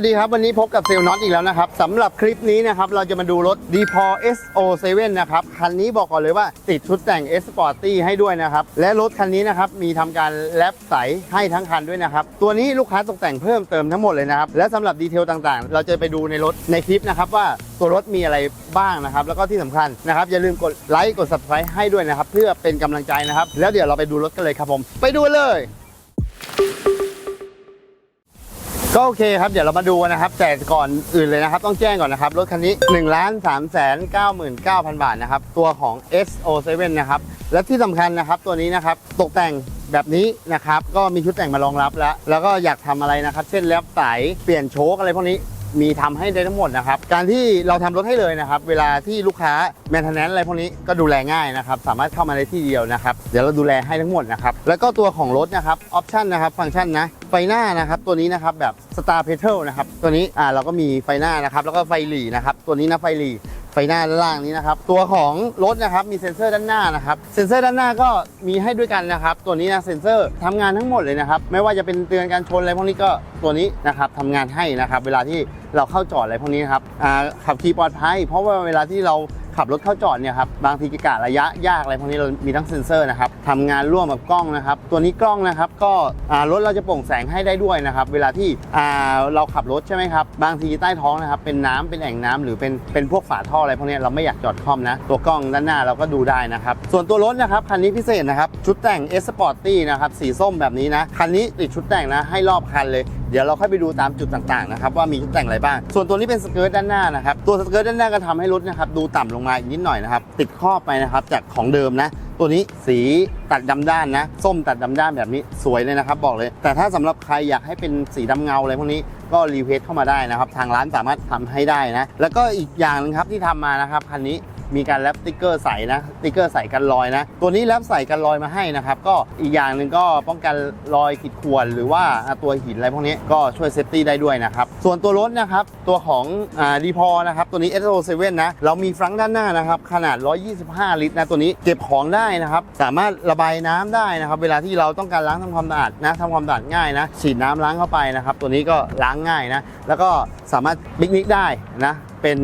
วัสดีครับวันนี้พบกับเซลน็อตอีกแล้วนะครับสำหรับคลิปนี้นะครับเราจะมาดูรถ d p o SO7 นะครับคันนี้บอกก่อนเลยว่าติดชุดแต่ง S Sporty ให้ด้วยนะครับและรถคันนี้นะครับมีทำการแลปใสให้ทั้งคันด้วยนะครับตัวนี้ลูกค้าตกแต่งเพิ่มเติมทั้งหมดเลยนะครับและสำหรับดีเทลต่างๆ เราจะไปดูในรถในคลิปนะครับว่าตัวรถมีอะไรบ้างนะครับแล้วก็ที่สำคัญนะครับอย่าลืมกดไลค์กด subscribe ให้ด้วยนะครับเพื่อเป็นกำลังใจนะครับแล้วเดี๋ยวเราไปดูรถกันเลยครับผม ไปดูเลย ก็โอเคครับ เดี๋ยวเรามาดูกันนะครับ แต่ก่อนอื่นเลยนะครับ ต้องแจ้งก่อนนะครับ รถคันนี้1นึ่งล้านสามแสนเก้าหมื่นเก้าพันบาทนะครับ ตัวของ SO7 นะครับ และที่สำคัญนะครับ ตัวนี้นะครับ ตกแต่งแบบนี้นะครับ ก็มีชุดแต่งมารองรับแล้ว แล้วก็อยากทำอะไรนะครับ เช่นแลบสายเปลี่ยนโชคอะไรพวกนี้ มีทำให้ได้ทั้งหมดนะครับ การที่เราทำรถให้เลยนะครับ เวลาที่ลูกค้าแมนเทนแนนอะไรพวกนี้ก็ดูแลง่ายนะครับ สามารถเข้ามาในที่เดียวนะครับ เดี๋ยวเราดูแลให้ทั้งหมดนะครับ แล้วก็ตัวของรถนะครับ ออปชันนะครับ ฟังก์ชันนะ ไฟหน้านะครับ ตัวนี้นะครับแบบสตาร์เพเทิลนะครับ ตัวนี้อ่าเราก็มีไฟหน้านะครับ แล้วก็ไฟหลีนะครับ ตัวนี้นะไฟหลี ไฟหน้าด้านล่างนี้นะครับ ตัวของรถนะครับมีเซ็นเซอร์ด้านหน้านะครับ เซ็นเซอร์ด้านหน้าก็มีให้ด้วยกันนะครับ ตัวนี้นะเซ็นเซอร์ทำงานทั้งหมดเลยนะครับ ไม่ว่าจะเป็นเตือนการชนอะไรพวกนี้ก็ตัวนี้นะครับทำงานให้นะครับ เวลาที่เราเข้าจอดอะไรพวกนี้นะครับขับขี่ปลอดภัย เพราะว่าเวลาที่เรา ขับรถเข้าจอดเนี่ยครับบางทีกิกะระยะยากอะไรพวกนี้เรามีทั้งเซ็นเซอร์นะครับทำงานร่วมกับกล้องนะครับ ตัวนี้กล้องนะครับก็รถเราจะโปร่งแสงให้ได้ด้วยนะครับ เวลาที่เราขับรถใช่ไหมครับ บางทีใต้ท้องนะครับ เป็นน้ำเป็นแอ่งน้ำหรือเป็นเป็นพวกฝาท่ออะไรพวกนี้เราไม่อยากจอดคอมนะ ตัวกล้องด้านหน้าเราก็ดูได้นะครับ ส่วนตัวรถนะครับคันนี้พิเศษนะครับชุดแต่ง S Sporty นะครับสีส้มแบบนี้นะคันนี้ติดชุดแต่งนะให้รอบคันเลย เดี๋ยวเราค่อยไปดูตามจุดต่างๆนะครับว่ามีชุดแต่งอะไรบ้าง ส่วนตัวนี้เป็นสเกิร์ตด้านหน้านะครับ ตัวสเกิร์ตด้านหน้าก็ทำให้รถนะครับดูต่ำลงมาอีกนิดหน่อยนะครับ ติดครอบไปนะครับจากของเดิมนะ ตัวนี้สีตัดดำด้านนะ ส้มตัดดำด้านแบบนี้สวยเลยนะครับ บอกเลย แต่ถ้าสำหรับใครอยากให้เป็นสีดำเงาอะไรพวกนี้ก็รีเควสเข้ามาได้นะครับ ทางร้านสามารถทำให้ได้นะ แล้วก็อีกอย่างหนึงครับที่ทำมานะครับคันนี้ มีการแรปสติ๊กเกอร์ใส่นะสติ๊กเกอร์ใส่กันรอยนะ ตัวนี้แรปใส่กันรอยมาให้นะครับ ก็อีกอย่างหนึ่งก็ป้องกันรอยขีดข่วนหรือว่าตัวหินอะไรพวกนี้ก็ช่วยเซฟตี้ได้ด้วยนะครับ ส่วนตัวรถนะครับ ตัวของดีพอนะครับ ตัวนี้ SO7 นะเรามีฟรังด้านหน้านะครับ ขนาด 125 ลิตรนะตัวนี้เก็บของได้นะครับ สามารถระบายน้ำได้นะครับ เวลาที่เราต้องการล้างทำความสะอาดนะทำความสะอาดง่ายนะฉีดน้ำล้างเข้าไปนะครับ ตัวนี้ก็ล้างง่ายนะแล้วก็สามารถปิกนิกได้นะเป็น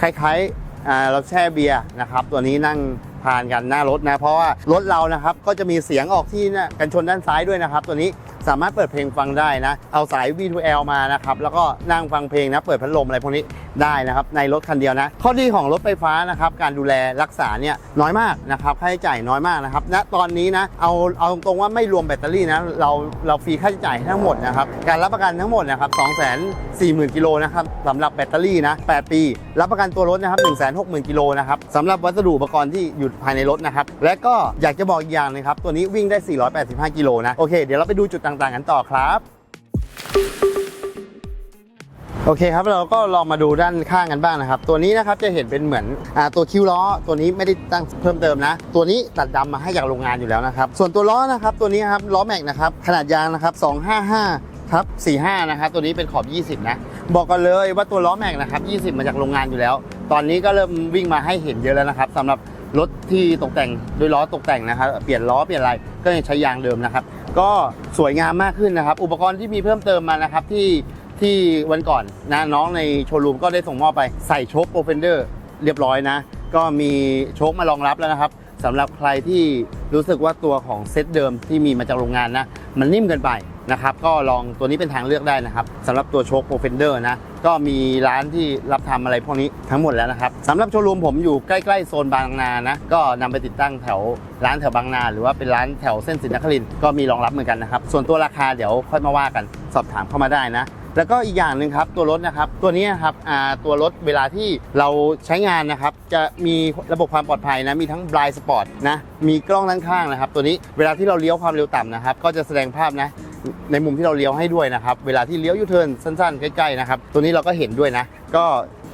คล้ายๆ เราแช่เบียร์นะครับ ตัวนี้นั่งทานกันหน้ารถนะ เพราะว่ารถเรานะครับก็จะมีเสียงออกที่กันชนด้านซ้ายด้วยนะครับ ตัวนี้สามารถเปิดเพลงฟังได้นะ เอาสาย V2L มานะครับ แล้วก็นั่งฟังเพลงนะ เปิดพัดลมอะไรพวกนี้ ได้นะครับในรถคันเดียวนะ ข้อดีของรถไฟฟ้านะครับการดูแลรักษาเนี่ยน้อยมากนะครับค่าใช้จ่ายน้อยมากนะครับณตอนนี้นะเอาเอาตรงๆว่าไม่รวมแบตเตอรี่นะเราเราฟรีค่าใช้จ่ายทั้งหมดนะครับการรับประกันทั้งหมดนะครับ2 4 0 0 0 0กิโลนะครับสำหรับแบตเตอรี่นะ8ปี รับประกันตัวรถนะครับ 1 6 0 0 0 0กิโลนะครับสำหรับวัสดุอุปกรณ์ที่อยู่ภายในรถนะครับและก็อยากจะบอกอีกอย่างนึงครับตัวนี้วิ่งได้ 485 กิโลนะโอเคเดี๋ยวเราไปดูจุดต่างๆกันต่อครับ โอเคครับเราก็ลองมาดูด้านข้างกันบ้างนะครับ ตัวนี้นะครับจะเห็นเป็นเหมือนอตัวคิ้วล้อ ตัวนี้ไม่ได้ตั้งเพิ่มเติมนะ ตัวนี้ตัดดำมาให้จากโรงงานอยู่แล้วนะครับส่วนตัวล้อนะครับตัวนี้ครับล้อแม็กนะครับขนาดยางนะครับ255ทับ45นะครับตัวนี้เป็นขอบ 20 นะ บอกกันเลยว่าตัวล้อแม็กนะครับ20 มาจากโรงงานอยู่แล้ว ตอนนี้ก็เริ่มวิ่งมาให้เห็นเยอะแล้วนะครับสำหรับรถที่ตกแต่งด้วยล้อตกแต่งนะครับ เปลี่ยนล้อเปลี่ยนอะไรก็ยังใช้ยางเดิมนะครับ ก็สวยงามมากขึ้นนะครับ อุปกรณ์ที่มีเพิ่มเติมมานะครับที่ ที่วันก่อนนะน้องในโชว์รูมก็ได้ส่งมอบไปใส่โชคโปรเฟนเดอร์เรียบร้อยนะ ก็มีโชคมารองรับแล้วนะครับสำหรับใครที่รู้สึกว่าตัวของเซตเดิมที่มีมาจากโรงงานนะ มันนิ่มเกินไปนะครับ ก็ลองตัวนี้เป็นทางเลือกได้นะครับสำหรับตัวโชคโปรเฟนเดอร์นะ ก็มีร้านที่รับทำอะไรพวกนี้ทั้งหมดแล้วนะครับสำหรับโชว์รูมผมอยู่ใกล้ๆโซนบางนานะ ก็นำไปติดตั้งแถวร้านแถวบางนา หรือว่าเป็นร้านแถวเส้นสินนครินก็มีรองรับเหมือนกันนะครับ ส่วนตัวราคาเดี๋ยวค่อยมาว่ากันสอบถามเข้ามาได้นะ แล้วก็อีกอย่างหนึ่งครับตัวรถนะครับตัวนี้นครับตัวรถเวลาที่เราใช้งานนะครับจะมีระบบความปลอดภัยนะมีทั้ง blind spot นะมีกล้องด้านข้างนะครับ ตัวนี้เวลาที่เราเลี้ยวความเร็วต่ำนะครับ ก็จะแสดงภาพนะในมุมที่เราเลี้ยวให้ด้วยนะครับ เวลาที่เลี้ยวยูเทิร์นสั้นๆ ใกล้ๆนะครับ ตัวนี้เราก็เห็นด้วยนะ ก็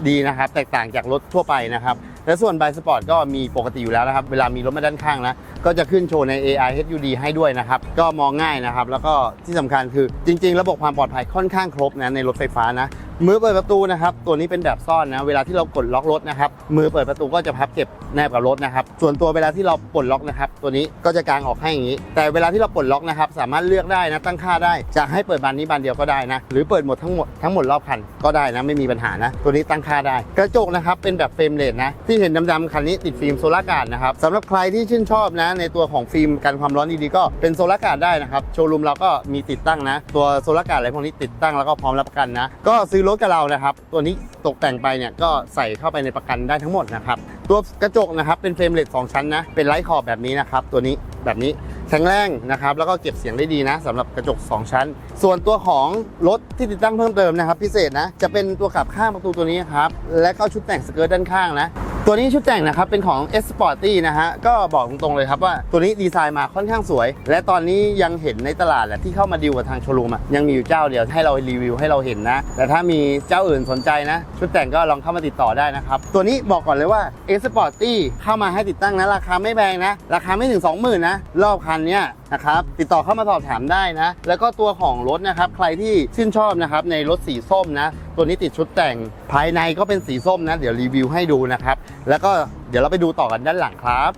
ดีนะครับ แตกต่างจากรถทั่วไปนะครับ และส่วน b บสปอร์ตก็มีปกติอยู่แล้วนะครับ เวลามีรถมาด้านข้างนะก็จะขึ้นโชว์ใน AI HUD ให้ด้วยนะครับ ก็มองง่ายนะครับ แล้วก็ที่สำคัญคือจริง ๆ ระบบความปลอดภัยค่อนข้างครบนะในรถไฟฟ้านะมือเปิดประตูนะครับตัวนี้เป็นแบบซ่อนนะเวลาที่เรากดล็อกรถนะครับมือเปิดประตูก็จะพับเก็บแนบกับรถนะครับส่วนตัวเวลาที่เราปลดล็อกนะครับตัวนี้ก็จะกางออกให้อย่างนี้ แต่เวลาที่เราปลดล็อกนะครับสามารถเลือกได้นะตั้งค่าได้จะให้เปิดบานนี้บานเดียวก็ได้นะหรือเปิดหมดทั้งหมดทั้งหมดรอบคันก็ได้นะไม่มีปัญหานะตัวนี้ตั้งค่าได้ กระจกนะครับเป็นแบบเฟรมเลสนะที่เห็นดำๆคันนี้ติดฟิล์มโซลาร์การ์ดนะครับสำหรับใครที่ชื่นชอบนะในตัวของฟิล์มกันความร้อนดีๆก็เป็นโซลาร์การ์ดได้นะครับโชว์รูมเราก็มีติดตั้งนะ ตัวโซลาร์การ์ดอะไรพวกนี้ติดตั้งแล้วก็พร้อมรับประกันนะก็ซื้อรถกับเรานะครับ ตัวนี้ตกแต่งไปเนี่ยก็ใส่เข้าไปในประกันได้ทั้งหมดนะครับ ตัวกระจกนะครับเป็นเฟรมเลสสองชั้นนะเป็นไร้ขอบแบบนี้นะครับตัวนี้แบบนี้แข็งแรงนะครับแล้วก็เก็บเสียงได้ดีนะสำหรับกระจก 2 ชั้น ส่วนตัวของรถที่ติดตั้งเพิ่มเติมนะครับ พิเศษนะจะเป็นตัวขับข้างประตูตัวนี้ครับและก็ชุดแต่งสเกิร์ตด้านข้างนะ ตัวนี้ชุดแต่งนะครับเป็นของ S Sporty นะฮะก็บอกตรงๆเลยครับว่าตัวนี้ดีไซน์มาค่อนข้างสวย และตอนนี้ยังเห็นในตลาดแหละที่เข้ามาดีลกับทางโชว์รูมยังมีอยู่เจ้าเดียวให้เรารีวิวให้เราเห็นนะ แต่ถ้ามีเจ้าอื่นสนใจนะ ชุดแต่งก็ลองเข้ามาติดต่อได้นะครับ ตัวนี้บอกก่อนเลยว่า S Sporty เข้ามาให้ติดตั้งนะ ราคาไม่แพงนะ ราคาไม่ถึง 20,000นะรอบคันเนี้ยนะครับติดต่อเข้ามาสอบถามได้นะ แล้วก็ตัวของรถนะครับใครที่ชื่นชอบนะครับในรถสีส้มนะตัวนี้ติดชุดแต่งภายในก็เป็นสีส้มนะ เดี๋ยวรีวิวให้ดูนะครับ แล้วก็เดี๋ยวเราไปดูต่อกันด้านหลังครับ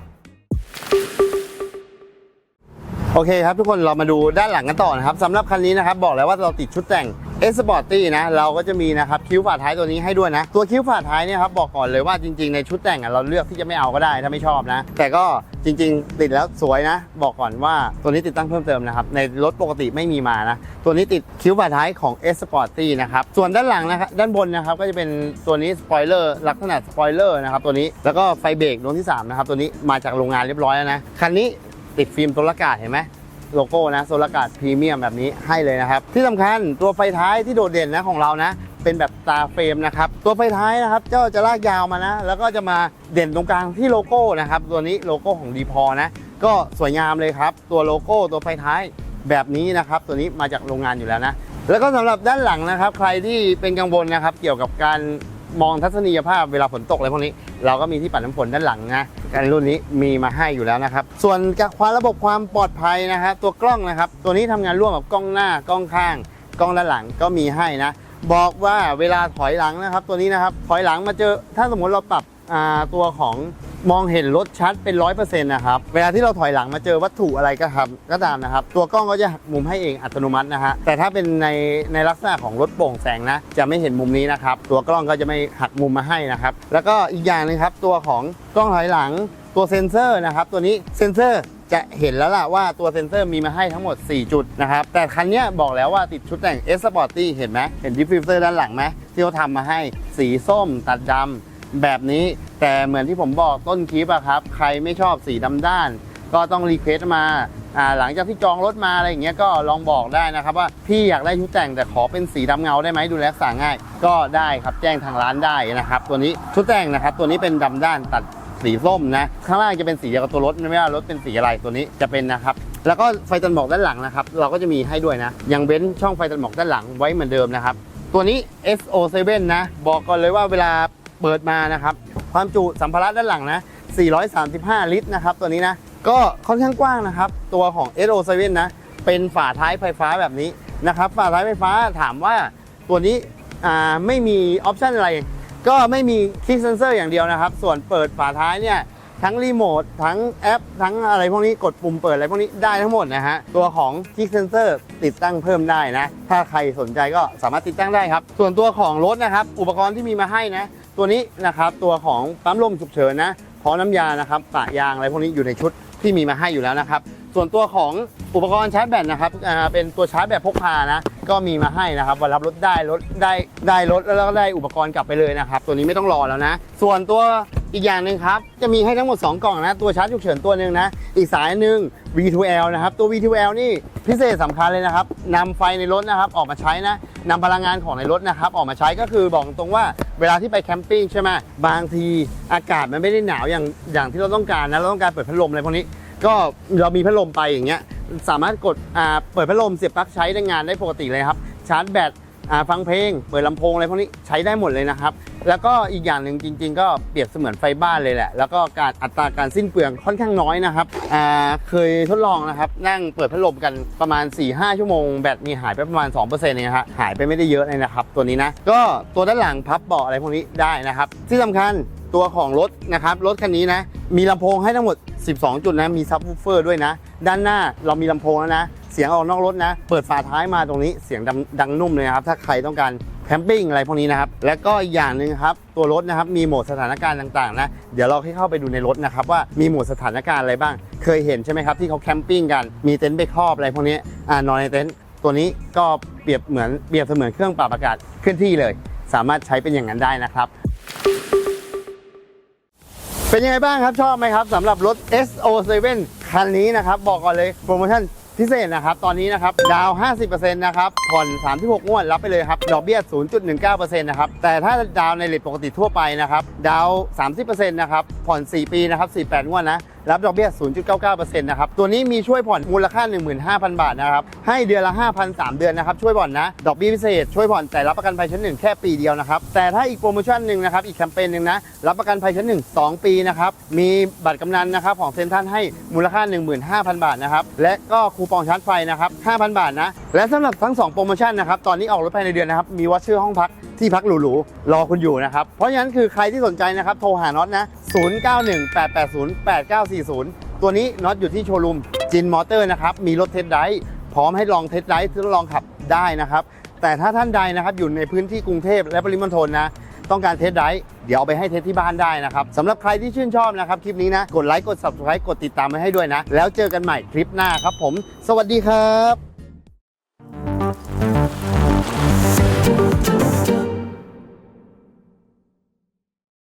โอเคครับทุกคนเรามาดูด้านหลังกันต่อนะครับสำหรับคันนี้นะครับบอกแล้วว่าเราติดชุดแต่ง S Sporty นะเราก็จะมีนะครับคิ้วฝาท้ายตัวนี้ให้ด้วยนะ ตัวคิ้วฝาท้ายเนี่ยครับบอกก่อนเลยว่าจริงๆในชุดแต่งอะเราเลือกที่จะไม่เอาก็ได้ถ้าไม่ชอบนะ แต่ก็จริง ๆ ติดแล้วสวยนะ บอกก่อนว่าตัวนี้ติดตั้งเพิ่มเติมนะครับในรถปกติไม่มีมานะตัวนี้ติดคิ้วฝาท้ายของ S Sporty นะครับส่วนด้านหลังนะครับด้านบนนะครับก็จะเป็นตัวนี้สปอยเลอร์ลักษณะสปอยเลอร์นะครับตัวนี้แล้วก็ไฟเบรกดวงที่สามนะครับตัวนี้มาจากโรงงานเรียบร้อยแล้วนะคันนี้ ติดฟิล์มโซลาร์การ์ดเห็นไหมโลโก้นะโซลาร์การ์ดพรีเมียมแบบนี้ให้เลยนะครับ ที่สำคัญตัวไฟท้ายที่โดดเด่นนะของเรานะ เป็นแบบตาเฟรมนะครับ ตัวไฟท้ายนะครับเจ้าจะลากยาวมานะ แล้วก็จะมาเด่นตรงกลางที่โลโก้นะครับ ตัวนี้โลโก้ของดีพอนะ ก็สวยงามเลยครับ ตัวโลโก้ตัวไฟท้ายแบบนี้นะครับ ตัวนี้มาจากโรงงานอยู่แล้วนะ แล้วก็สำหรับด้านหลังนะครับ ใครที่เป็นกังวลนะครับ เกี่ยวกับการ มองทัศนียภาพเวลาฝนตกอะไรพวกนี้ เราก็มีที่ปัดน้ำฝนด้านหลังนะการรุ่นนี้มีมาให้อยู่แล้วนะครับ ส่วนความระบบความปลอดภัยนะฮะตัวกล้องนะครับ ตัวนี้ทำงานร่วมกับกล้องหน้ากล้องข้าง กล้องด้านหลังก็มีให้นะ บอกว่าเวลาถอยหลังนะครับ ตัวนี้นะครับถอยหลังมาเจอถ้าสมมติเราปรับ ตัวของมองเห็นรถชัดเป็นร้อยเปอร์เซ็นต์นะครับ เวลาที่เราถอยหลังมาเจอวัตถุอะไรก็ครับก็ตามนะครับ ตัวกล้องก็จะหักมุมให้เองอัตโนมัตินะฮะ แต่ถ้าเป็นในในลักษณะของรถโปร่งแสงนะ จะไม่เห็นมุมนี้นะครับ ตัวกล้องก็จะไม่หักมุมมาให้นะครับ แล้วก็อีกอย่างหนึงครับ ตัวของกล้องถอยหลังตัวเซ็นเซอร์นะครับ ตัวนี้เซ็นเซอร์จะเห็นแล้วล่ะว่าตัวเซ็นเซอร์มีมาให้ทั้งหมด 4 จุดนะครับ แต่คันนี้บอกแล้วว่าติดชุดแต่ง S Sporty เห็นไหมเห็นดิฟฟิวเซอร์ด้านหลังไหมที่เขาทำมาให้สีส้มตัดดำ แบบนี้แต่เหมือนที่ผมบอกต้นคลิปอะครับ ใครไม่ชอบสีดำด้าน ก็ต้องรีเควสต์มาอ่าหลังจากที่จองรถมาอะไรอย่างเงี้ยก็ลองบอกได้นะครับว่าพี่อยากได้ชุดแต่งแต่ขอเป็นสีดำเงาได้ไหมดูแลรักษาง่าย ก็ได้ครับแจ้งทางร้านได้นะครับ ตัวนี้ชุดแต่งนะครับ ตัวนี้เป็นดำด้านตัดสีส้มนะข้างล่างจะเป็นสีเดียวกับตัวรถไม่ว่ารถเป็นสีอะไรตัวนี้จะเป็นนะครับแล้วก็ไฟตันหมอกด้านหลังนะครับเราก็จะมีให้ด้วยนะยังเว้นช่องไฟตันหมอกด้านหลังไว้เหมือนเดิมนะครับตัวนี้ SO7 นะบอกก่อนเลยว่าเวลา เปิดมานะครับ ความจุสัมภาระด้านหลังนะ 435 ลิตรนะครับ ตัวนี้นะ ก็ค่อนข้างกว้างนะครับ ตัวของ SO7 นะ เป็นฝาท้ายไฟฟ้าแบบนี้นะครับ ฝาท้ายไฟฟ้าถามว่าตัวนี้ไม่มีออปชันอะไร ก็ไม่มีคลิกเซนเซอร์อย่างเดียวนะครับ ส่วนเปิดฝาท้ายเนี่ยทั้งรีโมททั้งแอป ทั้งอะไรพวกนี้กดปุ่มเปิดอะไรพวกนี้ได้ทั้งหมดนะฮะ ตัวของคลิกเซนเซอร์ติดตั้งเพิ่มได้นะ ถ้าใครสนใจก็สามารถติดตั้งได้ครับ ส่วนตัวของรถนะครับ อุปกรณ์ที่มีมาให้นะ ตัวนี้นะครับตัวของปั๊มลมฉุกเฉินนะพร้อมน้ำยานะครับปะยางอะไรพวกนี้อยู่ในชุดที่มีมาให้อยู่แล้วนะครับ ส่วนตัวของอุปกรณ์ชาร์จแบตนะครับเป็นตัวชาร์จแบบพกพานะ ก็มีมาให้นะครับวันรับรถได้รถได้ได้รถแล้วก็ได้อุปกรณ์กลับไปเลยนะครับ ตัวนี้ไม่ต้องรอแล้วนะ ส่วนตัว อีกอย่างหนึ่งครับ จะมีให้ทั้งหมด 2 กล่องนะ ตัวชาร์จฉุกเฉินตัวหนึ่งนะ อีกสายหนึ่ง V2L นะครับ ตัว V2L นี่พิเศษสำคัญเลยนะครับนำไฟในรถนะครับออกมาใช้นะนำพลังงานของในรถนะครับออกมาใช้ก็คือบอกตรงว่าเวลาที่ไปแคมปิ้งใช่ไหมบางทีอากาศมันไม่ได้หนาวอย่างอย่างที่เราต้องการนะเราต้องการเปิดพัดลมอะไรพวกนี้ ก็เรามีพัดลมไปอย่างเงี้ยสามารถกดอ่าเปิดพัดลมเสียบปลั๊กใช้ได้งานได้ปกติเลยครับชาร์จแบต อ่าฟังเพลงเปิดลำโพงอะไรพวกนี้ใช้ได้หมดเลยนะครับ แล้วก็อีกอย่างหนึ่งจริง ๆ ก็เปรียบเสมือนไฟบ้านเลยแหละ แล้วก็การอัตราการสิ้นเปลืองค่อนข้างน้อยนะครับอ่าเคยทดลองนะครับ นั่งเปิดพัดลมกันประมาณ 4-5 ชั่วโมงแบตมีหายไปประมาณ 2%เองนะฮะหายไปไม่ได้เยอะเลยนะครับตัวนี้นะก็ตัวด้านหลังพับเบาะอะไรพวกนี้ได้นะครับ ที่สำคัญตัวของรถนะครับรถคันนี้นะมีลำโพงให้ทั้งหมด 12 จุดนะมีซับวูฟเฟอร์ด้วยนะ ด้านหน้าเรามีลำโพงแล้วนะ เสียงออกนอกรถนะ เปิดฝาท้ายมาตรงนี้เสียงดังดังนุ่มเลยนะครับถ้าใครต้องการแคมปิ้งอะไรพวกนี้นะครับ และก็อีกอย่างหนึ่งครับ ตัวรถนะครับมีโหมดสถานการณ์ต่างๆนะ เดี๋ยวเราให้เข้าไปดูในรถนะครับว่ามีโหมดสถานการณ์อะไรบ้าง เคยเห็นใช่ไหมครับที่เขาแคมปิ้งกัน มีเต็นท์ไปครอบอะไรพวกนี้อ่านอนในเต็นท์ตัวนี้ก็เปรียบเหมือนเปรียบเสมือนเครื่องปรับอากาศเคลื่อนที่เลย สามารถใช้เป็นอย่างนั้นได้นะครับ เป็นยังไงบ้างครับชอบไหมครับสำหรับรถ SO7 คันนี้นะครับบอกก่อนเลยโปรโมชั่น พิเศษนะครับ ตอนนี้นะครับ ดาวน์50%นะครับ ผ่อน 36 งวด รับไปเลยครับ ดอกเบี้ย 0.19%นะครับ แต่ถ้าดาวในเลทปกติทั่วไปนะครับ ดาวน์30%นะครับ ผ่อน 4 ปีนะครับ 48 งวดนะ รับดอกเบี้ย 0.99%นะครับ ตัวนี้มีช่วยผ่อนมูลค่า 15,000 บาทนะครับ ให้เดือนละ 5,000 3 เดือนนะครับ ช่วยผ่อนนะ ดอกเบี้ยพิเศษช่วยผ่อนแต่รับประกันภัยชั้นหนึ่งแค่ปีเดียวนะครับ แต่ถ้าอีกโปรโมชั่นหนึ่งนะครับ อีกแคมเปญหนึ่งนะ รับประกันภัยชั้นหนึ่ง2ปีนะครับ มีบัตรกำนันนะครับของเซ็นทรัลให้มูลค่า 15,000 บาทนะครับ และก็คูปองชาร์จไฟนะครับ 5,000 บาทนะ และสำหรับทั้ง 2 โปรโมชั่นนะครับ ตอนนี้ออกรถภายในเดือนนะครับ มีวอชเชอห้องพักที่พักหรูๆ รอคุณอยู่นะครับ เพราะฉะนั้นคือใครที่สนใจนะครับ โทรหาน็อตนะ 0918808940 ตัวนี้น็อตอยู่ที่โชว์รูมจินมอเตอร์นะครับ มีรถเทสไดร์พร้อมให้ลองเทสไดร์ทดลองขับได้นะครับ แต่ถ้าท่านใดนะครับอยู่ในพื้นที่กรุงเทพและปริมณฑลนะต้องการเทสไดร์เดี๋ยวเอาไปให้เทสที่บ้านได้นะครับสำหรับใครที่ชื่นชอบนะครับ คลิปนี้นะ กดไลค์กด subscribe กดติดตามไว้ให้ด้วยนะ แล้วเจอกันใหม่คลิปหน้าครับผม สวัสดีครับ